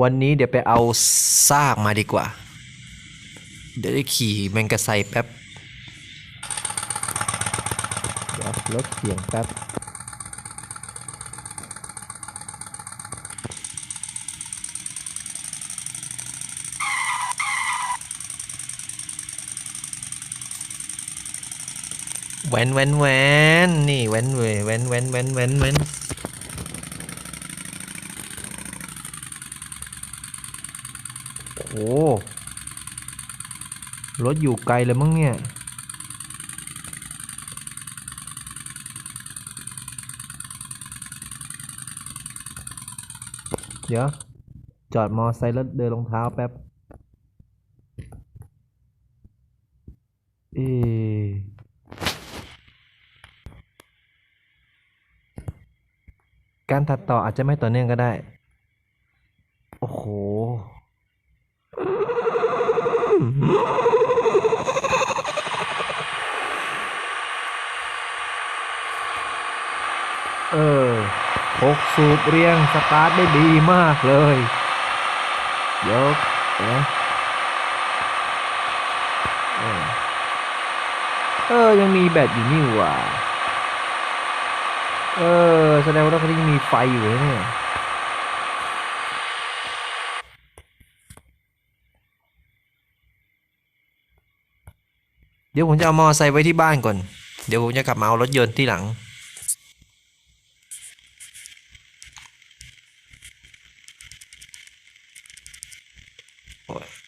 วันนี้เดี๋ยวไปเอาซากมาดีกว่า เดี๋ยวได้ขี่แมงกะไซแป๊บเดี๋ยวลดเสียงแป๊บแวนแวนแวนนี่แวนเวยแวนแวนแวนแวนแวน โอ้รถอยู่ไกลเลยมั้งเนี่ยเดี๋ยว จอดมอไซค์แล้วเดินรองเท้าแป๊บ เอการตัดต่ออาจจะไม่ต่อเนื่องก็ได้ โอ้โห เออหกสูบเรียงสตาร์ทได้ดีมากเลย ยกนะเออเออยังมีแบตอยู่นี่หว่า เออ แสดงว่ารถคันนี้ยังมีไฟอยู่เนี่ย เดี๋ยวผมจะเอามอไซค์ไว้ที่บ้านก่อน เดี๋ยวผมจะกลับมาเอารถยนต์ที่หลัง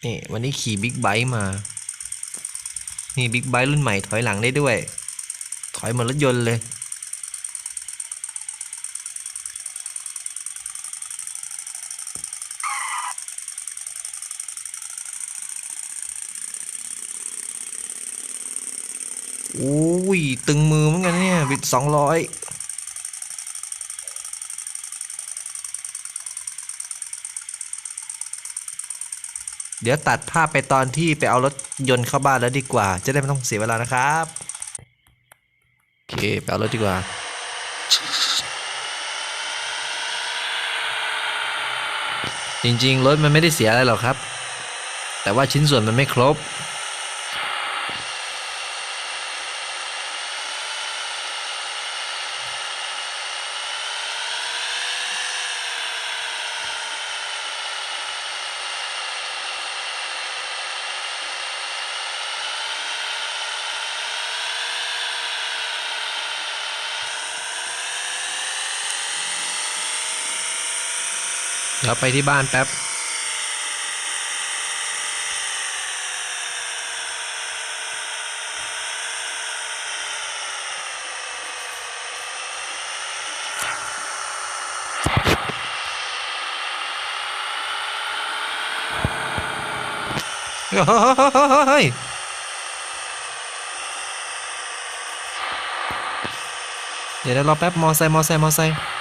นี่วันนี้ขี่บิ๊กไบค์มา นี่บิ๊กไบค์รุ่นใหม่ถอยหลังได้ด้วย ถอยเหมือนรถยนต์เลย โอ้ยตึงมือเหมือนกันเนี่ยบิดสองร้อยเดี๋ยวตัดภาพไปตอนที่ไปเอารถยนต์เข้าบ้านแล้วดีกว่า จะได้ไม่ต้องเสียเวลานะครับโอเคไปเอารถดีกว่าจริงๆ รถมันไม่ได้เสียอะไรหรอกครับ แต่ว่าชิ้นส่วนมันไม่ครบ เดี๋ยวไปที่บ้านแป๊บ เฮ้ยเดี๋ยวเรอแป๊บมอไซค์มอไซค์มอไซค์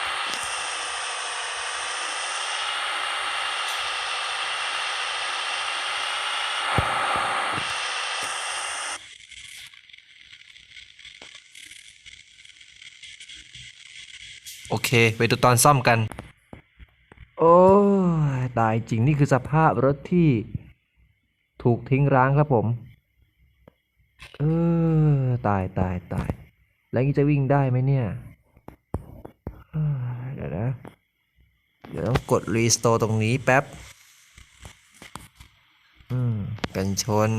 โอเค ไปดูตอนซ่อมกัน โอ้ตายจริงนี่คือสภาพรถที่ถูกทิ้งร้างครับผม เออ ตายตายตาย แล้วนี่จะวิ่งได้ไหมเนี่ยเดี๋ยวนะ เดี๋ยวต้องกดรีสโตร์ตรงนี้แป๊บ อืม กันชน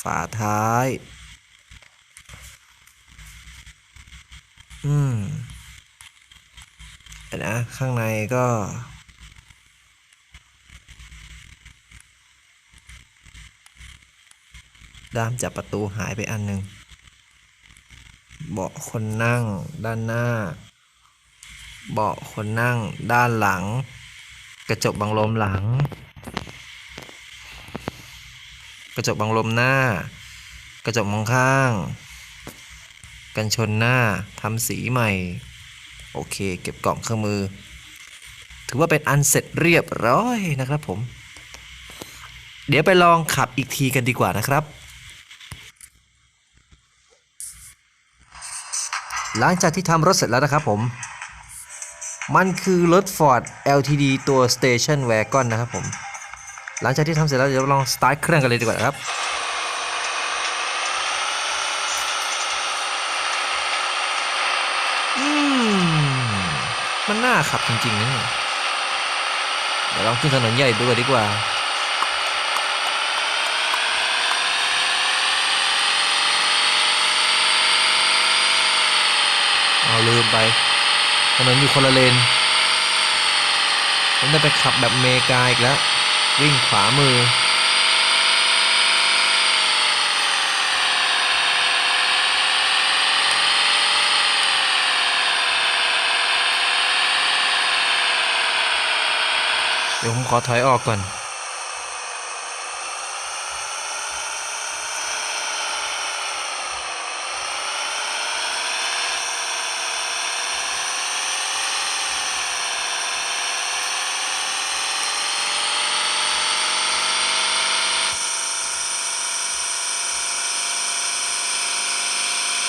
ฝาท้าย อืม ยวนะ ข้างในก็ด้ามจับประตูหายไปอันหนึ่งเบาะคนนั่งด้านหน้า เบาะคนนั่งด้านหลัง กระจกบังลมหลัง กระจกบังลมหน้า กระจกมองข้าง กันชนหน้าทำสีใหม่ โอเค เก็บกล่องเครื่องมือ ถือว่าเป็นอันเสร็จเรียบร้อยนะครับผม เดี๋ยวไปลองขับอีกทีกันดีกว่านะครับ หลังจากที่ทำรถเสร็จแล้วนะครับผม มันคือรถ Ford LTD ตัว Station Wagon นะครับผม หลังจากที่ทำเสร็จแล้วเดี๋ยวลองสตาร์ทเครื่องกันเลยดีกว่าครับ อืม มันน่า ขับจริงๆนะเนี่เดี๋ยวลองขึ้นถนนใหญ่ดูดีกว่าเอาลืมไปถนนอยู่คนละเลนผมได้ไปขับแบบเมกาอีกแล้ว วิ่งขวามือ เดี๋ยวผมขอถอยออกก่อน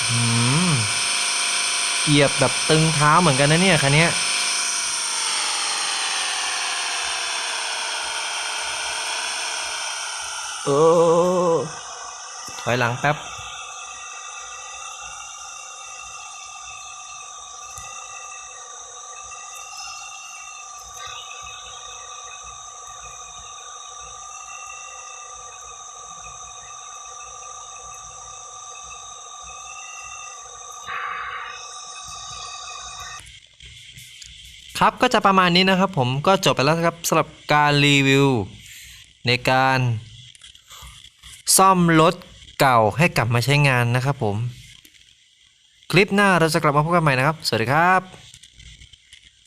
อืมเหยียบแบบตึงเท้าเหมือนกันนะเนี่ยคันนี้ย เออถอยหลังแป๊บ ครับก็จะประมาณนี้นะครับผมก็จบไปแล้วครับสำหรับการรีวิว ในการ ซ่อมรถเก่าให้กลับมาใช้งานนะครับผม คลิปหน้าเราจะกลับมาพบกันใหม่นะครับ สวัสดีครับ